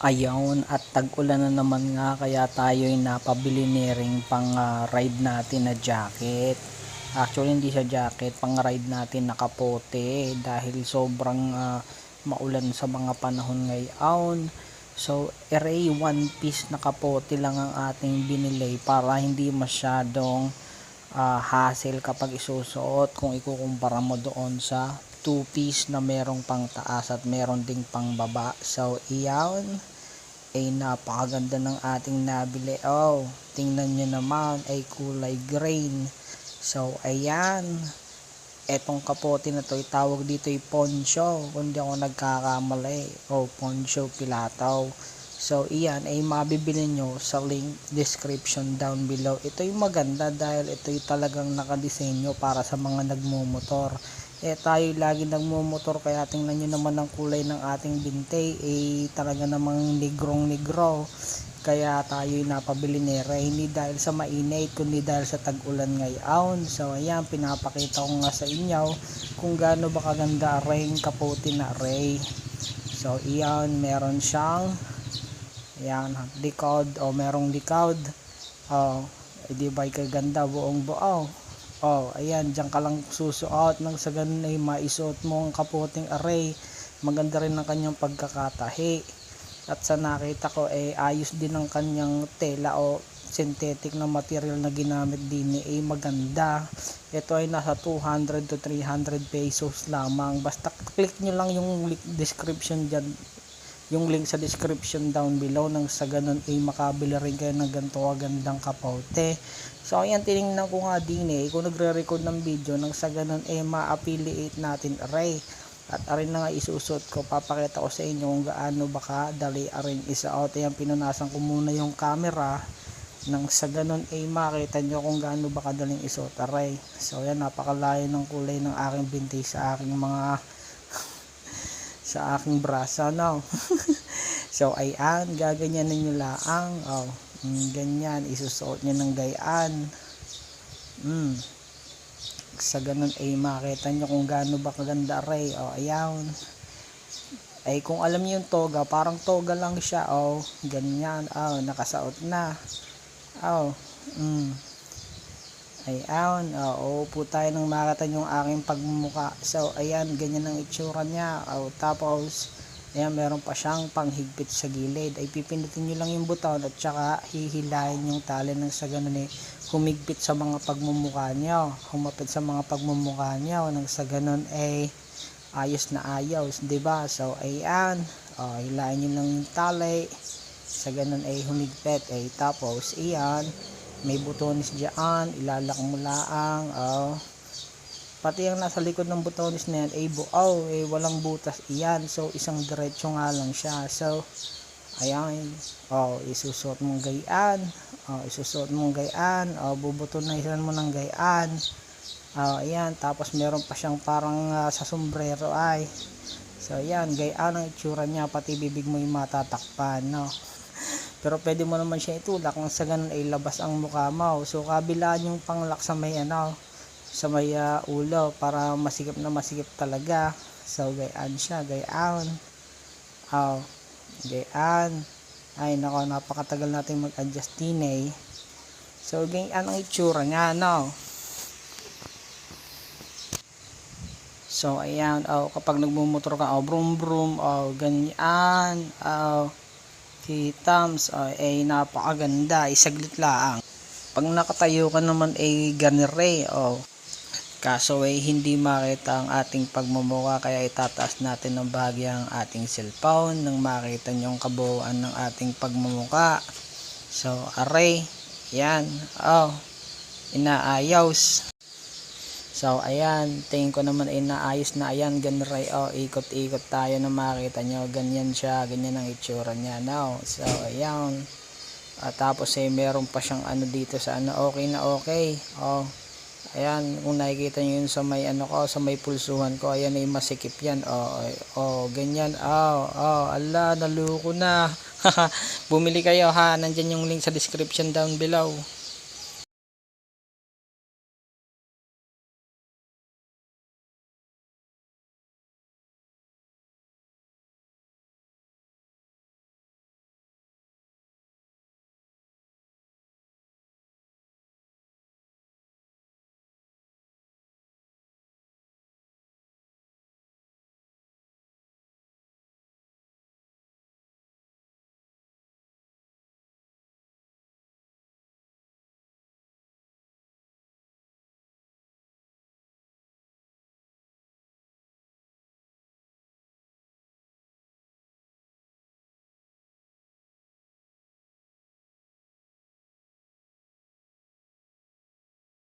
Ayun, at tag-ulan na naman nga kaya tayo'y napabili ni ring pang ah, ride natin na jacket. Actually hindi siya jacket, pang ride natin nakapote dahil sobrang ah, maulan sa mga panahon ngayon. So, array one piece nakapote lang ang ating binili para hindi masyadong ah, hassle kapag isusuot kung ikukumpara mo doon sa two piece na merong pang taas at meron ding pang baba. So, iyan ay napakaganda ng ating nabili. Oh, tingnan nyo naman ay kulay green. So, ayan. Etong kapote na to, tawag dito ay poncho. Kung di ako nagkakamali. Oh, poncho pilataw. So, iyan ay mabibili nyo sa link description down below. Ito yung maganda dahil ito yung talagang nakadesenyo para sa mga nagmumotor. Eh tayo lagi nagmumotor kaya tingnan nyo naman ang kulay ng ating binte. Eh talaga namang negrong negro. Kaya tayo napabili ni Ray. Hindi dahil sa mainit kundi dahil sa tag-ulan ngayon. So ayan pinapakita ko nga sa inyo kung gaano ba kaganda Ray kapote na Ray. So iyan meron siyang Ayan, decode o merong decode. Oh, edi ba kaganda buong buo. Oh, ayan, diyan ka lang susuot nang sa ganun ay maisuot mo ang kaputing array. Maganda rin ang kanyang pagkakatahi. At sa nakita ko ay ayos din ang kanyang tela o synthetic na material na ginamit din ay maganda. Ito ay nasa 200 to 300 pesos lamang. Basta click nyo lang yung link description dyan yung link sa description down below nang sa ganun ay makabili rin kayo ng ganito kagandang kapote so ayan tinignan ko nga din eh kung nagre-record ng video nang sa ganun eh ma-affiliate natin array at arin na nga isusot ko papakita ko sa inyo kung gaano baka dali arin isuot ayan pinunasan ko muna yung camera. Nang sa ganun ay makita nyo kung gaano ba kadaling isuot array so ayan napakalayo ng kulay ng aking binti sa aking mga sa aking brasa no? So ayan gaganyanin nyo laang oh, mm, ganyan isusuot nyo ng gayaan mm. sa ganun ay makita nyo kung gaano ba kaganda ray oh, ayan ay kung alam niyo yung toga parang toga lang siya oh ganyan oh nakasuot na oh mm. Ayan, oo po tayo nang makita yung aking pagmumuka. So, ayan, ganyan ang itsura niya. O, tapos, ayan, meron pa siyang panghigpit sa gilid. Ay, pipindutin nyo lang yung buton at saka hihilahin yung tali ng sa ganun eh, humigpit sa mga pagmumuka nyo. Humapit sa mga pagmumuka nyo. Nang sa ganun ay ayos na ayos, ba So, ayan, o, hilahin nyo lang yung tali. Sa ganun ay humigpit. Ay, tapos, ayan, may butones dyan ilalak mo laang oh. Pati ang nasa likod ng butones na yan ay buaw eh walang butas. Iyan so isang diretso nga lang siya. So ayan. Oh isusot mong gayaan oh isusot mong gayaan oh bubutonasan mo ng gayaan oh ayan. Tapos meron pa siyang parang uh, sa sombrero ay. So ayan gayaan ang itsura niya pati bibig mo yung matatakpan no? Pero pwede mo naman siya itulak nang sa ganun ay labas ang mukha mo. So kabilaan yung panglak sa may ano, sa may uh, ulo para masikip na masikip talaga. So gayaan siya, gayaan. Oh, gayaan. Ay nako, napakatagal natin mag-adjust din eh. So gayaan ang itsura niya, no? So ayan, oh, kapag nagmumotor ka, oh, brum brum, oh, ganyan, oh, Tams oh, ay napakaganda ay saglit lang pag nakatayo ka naman ay ganire oh. Kaso ay hindi makita ang ating pagmumuka kaya itataas natin ng bahagi ating cellphone nang makita nyo ang kabuuan ng ating pagmumuka so array yan oh inaayos. So, ayan, tingin ko naman ay naayos na ayan, ganray, oh, ikot-ikot tayo na makita nyo, ganyan siya, ganyan ang itsura niya, now, so, ayan, at tapos ay eh, meron pa siyang ano dito sa ano, okay na okay, oh, ayan, kung nakikita nyo yun sa may ano ko, sa may pulsuhan ko, ayan ay masikip yan, oh, oh, ganyan, oh, oh, ala, naluko na, bumili kayo ha, nandyan yung link sa description down below,